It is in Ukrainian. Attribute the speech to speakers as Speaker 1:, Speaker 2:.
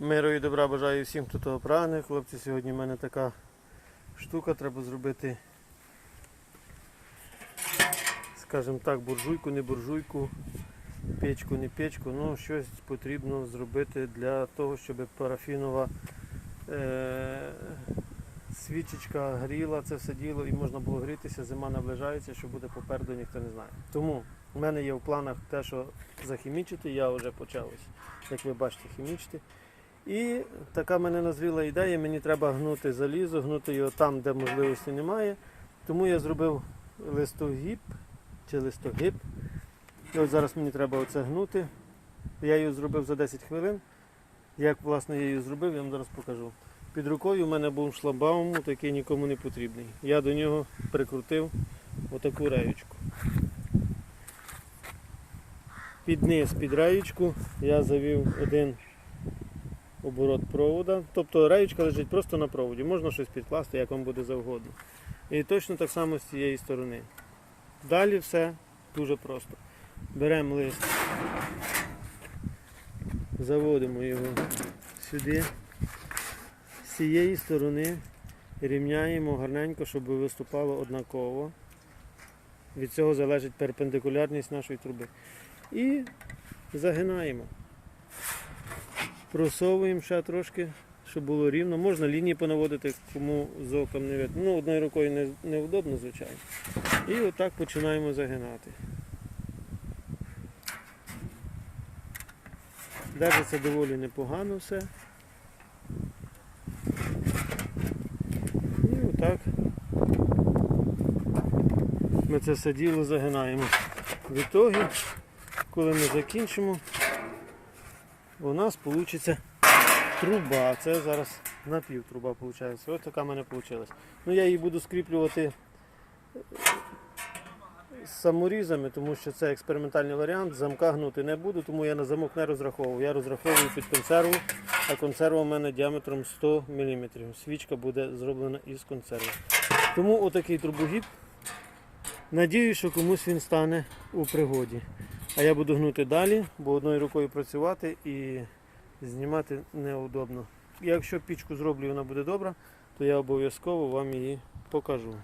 Speaker 1: Миру і добра бажаю всім, хто того прагне. Хлопці, сьогодні в мене така штука, треба зробити, скажімо так, буржуйку, не буржуйку, печку, не печку. Ну, щось потрібно зробити для того, щоб парафінова е- свічечка гріла, це все діло і можна було грітися, зима наближається, що буде попереду, ніхто не знає. Тому в мене є в планах те, що захімічити, я вже почав, як ви бачите, хімічити. І така мене назріла ідея, мені треба гнути залізо, гнути його там, де можливості немає. Тому я зробив листогіб чи листогиб. І от зараз мені треба оце гнути. Я її зробив за 10 хвилин. Як власне я її зробив, я вам зараз покажу. Під рукою у мене був шлагбаум, такий нікому не потрібний. Я до нього прикрутив отаку реючку. Під низ, під реючку я завів один оборот провода. Тобто реючка лежить просто на проводі. Можна щось підкласти, як вам буде завгодно. І точно так само з цієї сторони. Далі все дуже просто. Беремо лист, заводимо його сюди. З цієї сторони рівняємо гарненько, щоб виступало однаково. Від цього залежить перпендикулярність нашої труби. І загинаємо. Просовуємо ще трошки, щоб було рівно. Можна лінії понаводити, кому з оком не видно. Ну, одною рукою не, неудобно, звичайно. І отак починаємо загинати. Держиться доволі непогано все. І отак ми це все діло загинаємо. В ітогі, коли ми закінчимо, у нас вийде труба. Це зараз напів труба виходить. Ось така в мене вийшла. Ну я її буду скріплювати е, саморізами, тому що це експериментальний варіант. Замка гнути не буду, тому я на замок не розраховую. Я розраховую під консерву, а консерва у мене діаметром 100 мм. Свічка буде зроблена із консерви. Тому отакий трубогіб. Надіюсь, що комусь він стане у пригоді. А я буду гнути далі, бо одною рукою працювати і знімати неудобно. Якщо пічку зроблю і вона буде добра, то я обов'язково вам її покажу.